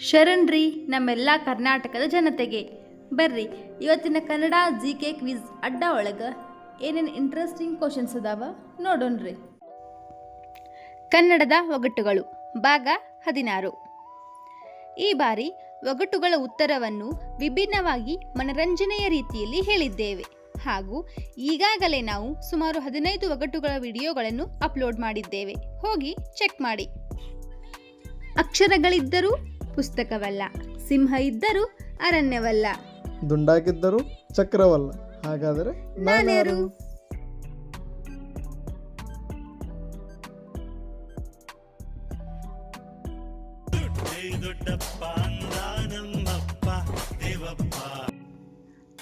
ಶರಣ್ರಿ ನಮ್ಮೆಲ್ಲ ಕರ್ನಾಟಕದ ಜನತೆಗೆ. ಬರ್ರಿ, ಇವತ್ತಿನ ಕನ್ನಡ ಜಿ ಕೆ ಕ್ವಿಜ್ ಅಡ್ಡ ಒಳಗೆ ಏನೇನು ಇಂಟ್ರೆಸ್ಟಿಂಗ್ ಕ್ವಶನ್ಸ್ ಅದಾವ ನೋಡೋಣ್ರಿ ಕನ್ನಡದ ಒಗಟುಗಳು, ಭಾಗ ಹದಿನಾರು. ಈ ಬಾರಿ ಒಗಟುಗಳ ಉತ್ತರವನ್ನು ವಿಭಿನ್ನವಾಗಿ ಮನರಂಜನೆಯ ರೀತಿಯಲ್ಲಿ ಹೇಳಿದ್ದೇವೆ. ಹಾಗೂ ಈಗಾಗಲೇ ನಾವು ಸುಮಾರು ಹದಿನೈದು ಒಗಟುಗಳ ವಿಡಿಯೋಗಳನ್ನು ಅಪ್ಲೋಡ್ ಮಾಡಿದ್ದೇವೆ. ಹೋಗಿ ಚೆಕ್ ಮಾಡಿ. ಅಕ್ಷರಗಳಿದ್ದರೂ ಪುಸ್ತಕವಲ್ಲ. ಸಿಂಹ ಇದ್ದರೂ ಅರಣ್ಯವಲ್ಲ. ದುಂಡಾಗಿದ್ದರೂ ಚಕ್ರವಲ್ಲ. ಹಾಗಾದರೆ ನಾನ್ಯಾರು?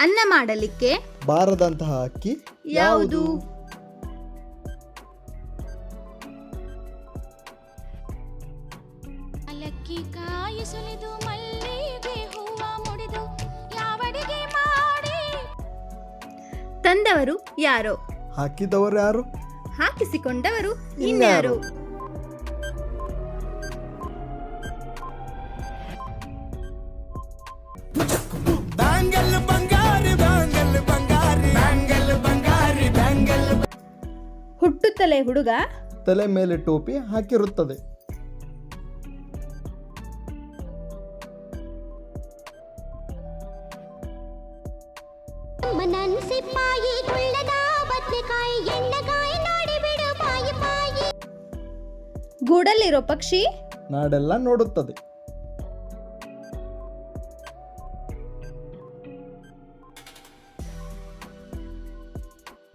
ಅನ್ನ ಮಾಡಲಿಕ್ಕೆ ಬಾರದಂತಹ ಅಕ್ಕಿ ಯಾವುದು? ಅಲಕ್ಕಿ ಕಾಯಿ ಸುಲಿದು ಮಲ್ಲಿಗೆ ಹೂವ ಮುಡಿದು ಯಾವಡಿಗೆ ಮಾಡಿ. ತಂದವರು ಯಾರು? ಹಾಕಿದವರು ಯಾರು? ಹಾಕಿಸಿಕೊಂಡವರು ಇನ್ಯಾರು? ಹುಟ್ಟುತ್ತಲೇ ಹುಡುಗ? ತಲೆ ಮೇಲೆ ಟೋಪಿ ಹಾಕಿರುತ್ತದೆ. ಗೂಡಲ್ಲಿರೋ ಪಕ್ಷಿ? ನಾಡೆಲ್ಲ ನೋಡುತ್ತದೆ.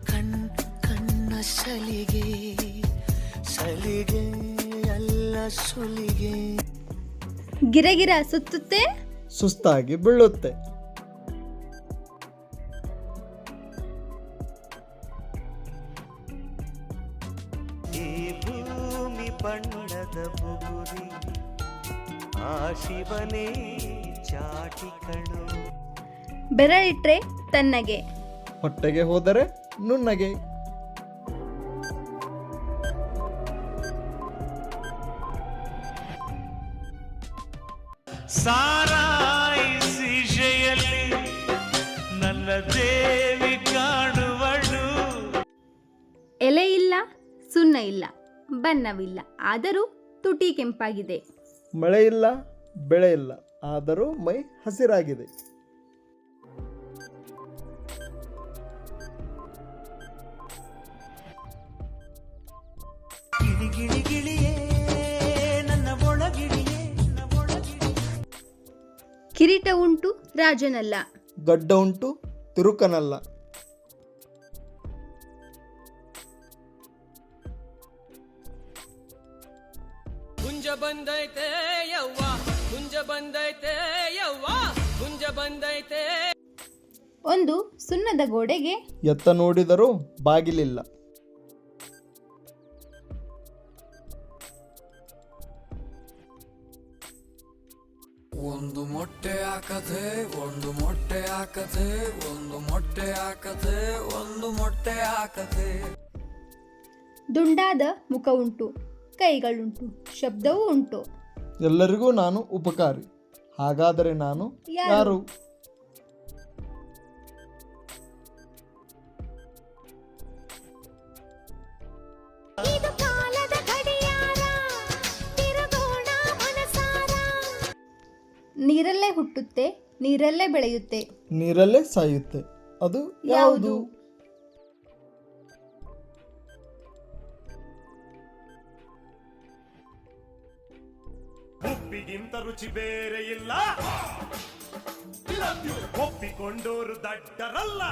ಕಣ್ ಕಣ್ಣ ಸಲಿಗೆ ಸಲಿಗೆ ಎಲ್ಲ ಸುಲಿಗೆ. ಗಿರಗಿರ ಸುತ್ತುತ್ತೆ? ಸುಸ್ತಾಗಿ ಬೀಳುತ್ತೆ. ಭೂಮಿ ಬಣ್ಣದ ಬುಗುರಿ ಆ ಶಿವನೇ ಚಾಟಿ ಕಣು ಬೆರಳಿಟ್ರೆ ತನ್ನಗೆ. ಹೊಟ್ಟೆಗೆ ಹೋದರೆ ನುಣ್ಣಗೆ. ಸಾರಾಯಿಸಿ ಶೆಯಲ್ಲಿ ನನ್ನ ದೇವಿ ಸುಣ್ಣ ಇಲ್ಲ ಬಣ್ಣವಿಲ್ಲ ಆದರೂ ತುಟಿ ಕೆಂಪಾಗಿದೆ. ಮಳೆ ಇಲ್ಲ ಬೆಳೆ ಇಲ್ಲ ಆದರೂ ಮೈ ಹಸಿರಾಗಿದೆ. ಕಿರೀಟ ಉಂಟು ರಾಜನಲ್ಲ. ಗಡ್ಡ ಉಂಟು ತಿರುಕನಲ್ಲ. ಗುಂಜ ಬಂದೈತೆ ಯವ್ವ ಗುಂಜ ಬಂದೈತೆ ಯವ್ವ ಗುಂಜ ಬಂದೈತೆ. ಒಂದು ಸುಣ್ಣದ ಗೋಡೆಗೆ ಎತ್ತ ನೋಡಿದರೂ ಬಾಗಿಲಿಲ್ಲ. ಒಂದು ಮೊಟ್ಟೆ ಹಾಕದೆ ಒಂದು ಮೊಟ್ಟೆ ಹಾಕದೆ ಒಂದು ಮೊಟ್ಟೆ ಹಾಕದೆ ಒಂದು ಮೊಟ್ಟೆ ಹಾಕದೆ. ದುಂಡಾದ ಮುಖ ಉಂಟು. ಕೈಗಳುಂಟು ಶಬ್ದವೂ ಉಂಟು ಎಲ್ಲರಿಗೂ ನಾನು ಉಪಕಾರಿ ಹಾಗಾದರೆ ನಾನು ಯಾರು? ಯಾರು ಇದು ಗಡಿಯಾರ ತಿರುಗೋಣ ಮನಸಾರ ನೀರಲ್ಲೇ ಹುಟ್ಟುತ್ತೆ ನೀರಲ್ಲೇ ಬೆಳೆಯುತ್ತೆ ನೀರಲ್ಲೇ ಸಾಯುತ್ತೆ ಅದು? ಯಾವುದು ಉಪ್ಪಿಗಿಂತ ರುಚಿ ಬೇರೆ ಇಲ್ಲ. ಒಪ್ಪಿಕೊಂಡೋರು ದಡ್ಡರಲ್ಲ.